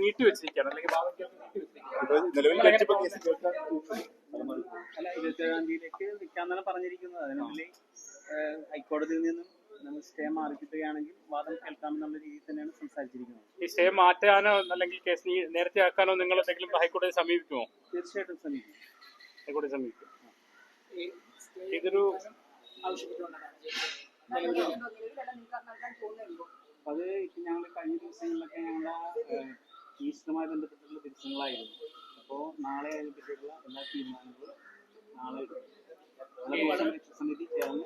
നീട്ടി വെച്ചിരിക്കുകയാണ്. അല്ലെങ്കിൽ നിലവിൽ ലക്ഷ്യപ്പ കേസ് കേൾക്കാൻ അല്ല ഇരുപത്തേഴാം തീയതിയിലേക്ക് വെക്കാന്നാണ് പറഞ്ഞിരിക്കുന്നത് അതിനുള്ളിൽ ഹൈക്കോടതിയിൽ നിന്നും നമ്മൾ സ്റ്റേ മാറിക്കിട്ടുകയാണെങ്കിൽ വാദം കേൾക്കാമെന്നുള്ള രീതിയിൽ തന്നെയാണ് സംസാരിച്ചിരിക്കുന്നത്. ഈ സ്റ്റേ മാറ്റാനോ അല്ലെങ്കിൽ കേസ് നീ- നേരത്തെ ആക്കാനോ നിങ്ങൾ എന്തെങ്കിലും ഹൈക്കോടതിയെ സമീപിക്കുമോ? തീർച്ചയായിട്ടും ഹൈക്കോടതി സമീപിക്കും. ഇതൊരു അത് ഇപ്പം ഞങ്ങൾ കഴിഞ്ഞ ദിവസങ്ങളിലൊക്കെ ഞങ്ങളുടെ ഈസ്റ്ററുമായി ബന്ധപ്പെട്ടിട്ടുള്ള ദിവസങ്ങളായിരുന്നു. അപ്പോൾ നാളെ അതിനെ പറ്റിയിട്ടുള്ള എല്ലാ തീരുമാനങ്ങളും നാളെ എടുക്കും. സമിതി ചേർന്ന്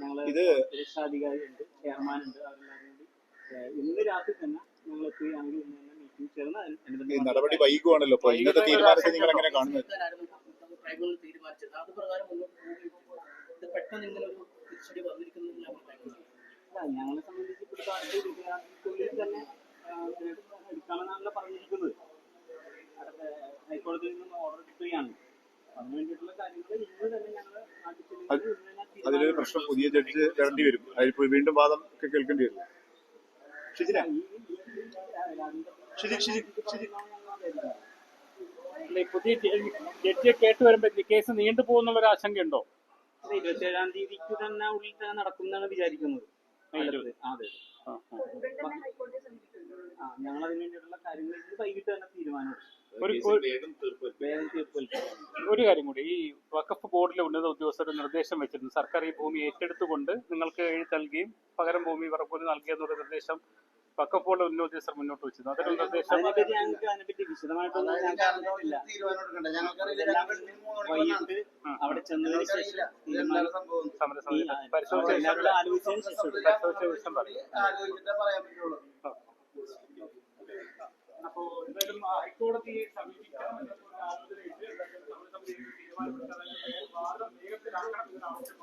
ഞങ്ങൾ ഇത് രക്ഷാധികാരി ഉണ്ട് ചെയർമാൻ ഉണ്ട് അവരെല്ലാവരും കൂടി ഇന്ന് രാത്രി തന്നെ ഞങ്ങൾ എത്തുകയാണെങ്കിൽ ഇന്ന് തന്നെ മീറ്റിംഗ് ചേർന്ന് അതിന് ഈ നടപടി വൈകുവാണല്ലോ അപ്പൊ ഇന്നത്തെ തീരുമാനത്തെ നിങ്ങൾ എങ്ങനെ കാണുന്നത്? ട്രൈബ്യൂണൽ തീരുമാനിച്ചത് അത് പ്രകാരം മുന്നോട്ട് പെട്ടെന്ന് ഇങ്ങനെ ഒരു തിരിച്ചടി വന്നിരിക്കുന്നത് ഞങ്ങളെ സംബന്ധിച്ചിടത്തോളം ഇരുപത്തിനാലിനുള്ളിൽ തന്നെ എടുക്കാമെന്നാണല്ലോ പറഞ്ഞിരിക്കുന്നത്. ഹൈക്കോടതിയിൽ നിന്ന് ഓർഡർ കിട്ടുകയാണ്. അതിനു വേണ്ടിയിട്ടുള്ള കാര്യങ്ങൾ ഇന്ന് തന്നെ ഞങ്ങൾ അതിലൊരു പ്രശ്നം പുതിയ ജഡ്ജ് വരേണ്ടി വരും. അതിൽ വീണ്ടും വാദം ഒക്കെ കേൾക്കേണ്ടി വരും. ഷിജിന. ഷിജി ഷിജി ഷിജി. അല്ല, ഈ പുതിയ ജഡ്ജിയെ കേട്ട് വരുമ്പോ കേസ് നീണ്ടു പോകുന്നുള്ള ഒരു ആശങ്കയുണ്ടോ? ഇരുപത്തിയേഴാം തീയതിക്ക് തന്നെ ഉള്ളിൽ തന്നെ നടക്കുന്നതാണ് വിചാരിക്കുന്നത്. അതെ ആ, ഞങ്ങൾ അതിനു വേണ്ടിയിട്ടുള്ള കാര്യങ്ങൾ വൈകിട്ട് തന്നെ ഒരു കാര്യം കൂടി ഈ വഖഫ് ബോർഡിലെ ഉന്നത ഉദ്യോഗസ്ഥരുടെ നിർദ്ദേശം വെച്ചിരുന്നു. സർക്കാർ ഈ ഭൂമി ഏറ്റെടുത്തുകൊണ്ട് നിങ്ങൾക്ക് എഴുതി നൽകുകയും പകരം ഭൂമി വറക്കൂലി നൽകിയെന്നുള്ള നിർദ്ദേശം ബോർഡിലെ ഉന്നത മുന്നോട്ട് വെച്ചത് അതൊരു നിർദ്ദേശം അതിനെപ്പറ്റി ഞങ്ങൾക്ക് അതിനെപ്പറ്റി വിശദമായിട്ടൊന്നും ഞങ്ങൾക്ക് വൈകിട്ട്. അവിടെ ചെന്നതിന് ശേഷം തീരുമാനം സംഭവം സമരസമിതി ഈ- പരിശോധിച്ച എല്ലാവരും ശേഷം ആലോചിച്ചതിന് ശേഷം എടുക്കും. പരിശോധിച്ച ശേഷം പറയും ആലോചിച്ചിട്ടേ അപ്പോൾ എന്തായാലും ഹൈക്കോടതിയെ സമരസമിതി വേഗത്തിലാക്കണം എന്നൊരു ആവശ്യം